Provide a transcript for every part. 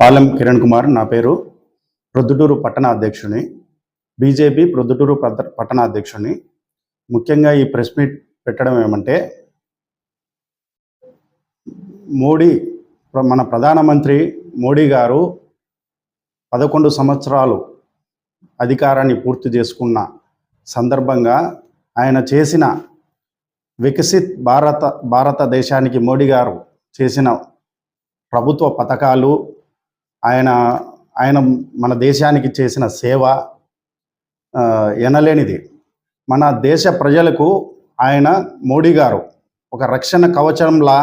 Palem Kiran Kumar నా పేరు. ప్రొద్దుటూరు పట్టణ అధ్యక్షుని. బీజేపీ ప్రొద్దుటూరు పట్టణ అధ్యక్షుని. ముఖ్యంగా ఈ ప్రెస్ మీట్ పెట్టడం ఏమంటే మోడీ ప్ర- మన ప్రధానమంత్రి మోడీ గారు పదకొండు సంవత్సరాలు అధికారాన్ని పూర్తి చేసుకున్న సందర్భంగా ఆయన చేసిన వికసిత్ భారత భారతదేశానికి మోడీ గారు చేసిన ప్రభుత్వ పథకాలు ఆయన ఆయన మన దేశానికి చేసిన సేవ ఎనలేనిది. మన దేశ ప్రజలకు ఆయన మోడీ గారు ఒక రక్షణ కవచంలా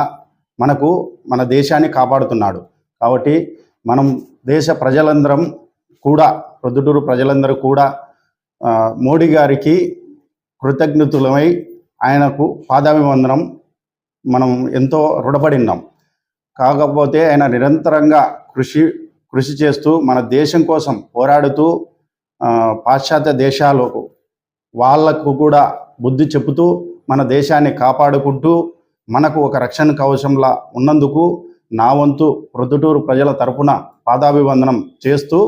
మనకు మన దేశాన్ని కాపాడుతున్నాడు. కాబట్టి మనం దేశ ప్రజలందరం కూడా ప్రొద్దుటూరు ప్రజలందరూ కూడా మోడీ గారికి కృతజ్ఞతులమై ఆయనకు పాదాభివందనం. మనం ఎంతో రుణపడిన్నాం. కాకపోతే ఆయన నిరంతరంగా కృషి కృషి చేస్తూ మన దేశం కోసం పోరాడుతూ పాశ్చాత్య దేశాలకు వాళ్ళకు కూడా బుద్ధి చెబుతూ మన దేశాన్ని కాపాడుకుంటూ మనకు ఒక రక్షణ కవచంలా ఉన్నందుకు నా వంతు ప్రొద్దుటూరు ప్రజల తరపున పాదాభివందనం చేస్తూ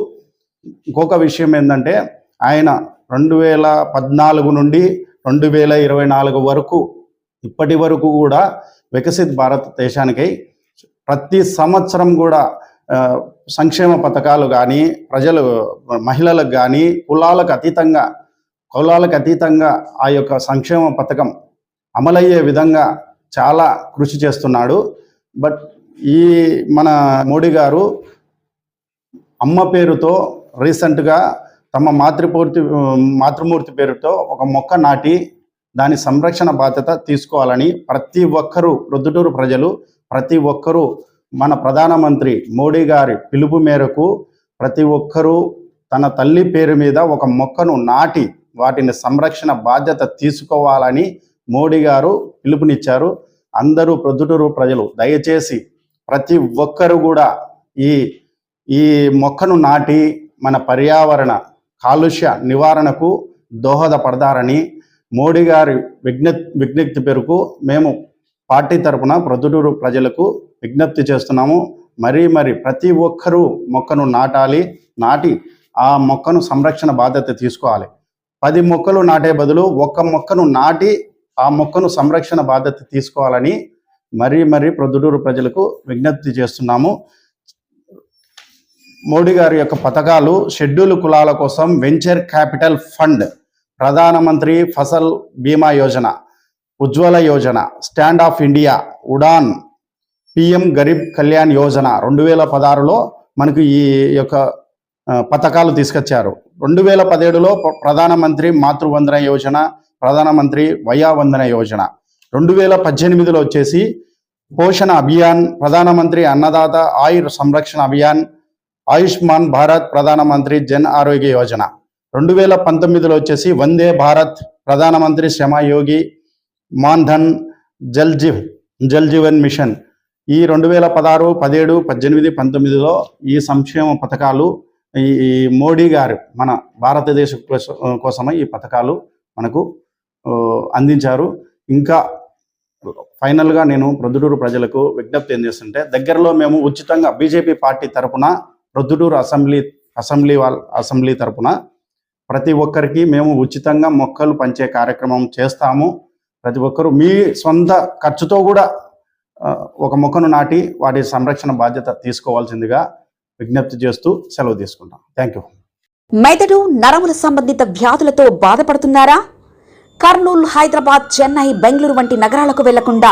ఇంకొక విషయం ఏంటంటే ఆయన రెండు వేల పద్నాలుగు నుండి రెండు వేల ఇరవై నాలుగు వరకు ఇప్పటి వరకు కూడా వికసిత్ భారతదేశానికై ప్రతి సంవత్సరం కూడా సంక్షేమ పథకాలు కానీ ప్రజలు మహిళలకు కానీ కులాలకు అతీతంగా కులాలకు అతీతంగా ఆ యొక్క సంక్షేమ పథకం అమలయ్యే విధంగా చాలా కృషి చేస్తున్నాడు. బట్ ఈ మన మోడీ గారు అమ్మ పేరుతో రీసెంట్గా తమ మాతృపూర్తి మాతృమూర్తి పేరుతో ఒక మొక్క నాటి దాని సంరక్షణ బాధ్యత తీసుకోవాలని ప్రతి ఒక్కరూ ప్రొద్దుటూరు ప్రజలు ప్రతి ఒక్కరూ మన ప్రధానమంత్రి మోడీ గారి పిలుపు మేరకు ప్రతి ఒక్కరూ తన తల్లి పేరు మీద ఒక మొక్కను నాటి వాటిని సంరక్షణ బాధ్యత తీసుకోవాలని మోడీ గారు పిలుపునిచ్చారు. అందరూ ప్రొద్దుటూరు ప్రజలు దయచేసి ప్రతి ఒక్కరు కూడా ఈ ఈ మొక్కను నాటి మన పర్యావరణ కాలుష్య నివారణకు దోహదపడతారని మోడీ గారి విజ్ఞ విజ్ఞప్తి పేరుకు మేము పార్టీ తరపున ప్రొద్దుటూరు ప్రజలకు విజ్ఞప్తి చేస్తున్నాము. మరీ మరి ప్రతి ఒక్కరూ మొక్కను నాటాలి నాటి ఆ మొక్కను సంరక్షణ బాధ్యత తీసుకోవాలి. పది మొక్కలు నాటే బదులు ఒక్క మొక్కను నాటి ఆ మొక్కను సంరక్షణ బాధ్యత తీసుకోవాలని మరీ మరీ ప్రొద్దుటూరు ప్రజలకు విజ్ఞప్తి చేస్తున్నాము. మోడీ గారి యొక్క పథకాలు షెడ్యూల్ కులాల కోసం venture capital fund Pradhan Mantri Fasal Bima Yojana Ujjwala Yojana stand of India Udan PM Garib Kalyan Yojana రెండు వేల పదహారులో మనకు ఈ యొక్క పథకాలు తీసుకొచ్చారు. రెండు వేల పదిహేడులో ప్ర- ప్రధానమంత్రి మాతృవందన యోజన ప్రధానమంత్రి వయావందన యోజన. రెండు వేల పద్దెనిమిదిలో వచ్చేసి పోషణ అభియాన్ ప్రధానమంత్రి అన్నదాత ఆయుర్ సంరక్షణ అభియాన్ ఆయుష్మాన్ భారత్ ప్రధానమంత్రి జన్ ఆరోగ్య యోజన. రెండు వేల పంతొమ్మిదిలో వచ్చేసి వందే భారత్ ప్రధానమంత్రి శ్రమయోగి మాన్ధన్ జల్ జీవ్ జల్ జీవన్ మిషన్. ఈ రెండు వేల పదహారు పదిహేడు పద్దెనిమిది పంతొమ్మిదిలో ఈ సంక్షేమ పథకాలు ఈ మోడీ గారు మన భారతదేశం కోసం- కోసమై ఈ పథకాలు మనకు అందించారు. ఇంకా ఫైనల్గా నేను ప్రొద్దుటూరు ప్రజలకు విజ్ఞప్తి ఏం చేస్తుంటే దగ్గరలో మేము ఉచితంగా బీజేపీ పార్టీ తరపున రొద్దుటూరు అసెంబ్లీ అసెంబ్లీ వాళ్ళ అసెంబ్లీ తరపున ప్రతి ఒక్కరికి మేము ఉచితంగా మొక్కలు పంచే కార్యక్రమం చేస్తాము. ప్రతి ఒక్కరూ మీ సొంత ఖర్చుతో కూడా ఒక మొక్కను నాటి వాటి సంరక్షణ బాధ్యత తీసుకోవాల్సిందిగా విజ్ఞప్తి చేస్తూ సెలవు తీసుకుంటాం. Thank you. మెదడు నరముల సంబంధిత వ్యాధులతో బాధపడుతున్నారా? కర్నూలు హైదరాబాద్ చెన్నై బెంగళూరు వంటి నగరాలకు వెళ్ళకుండా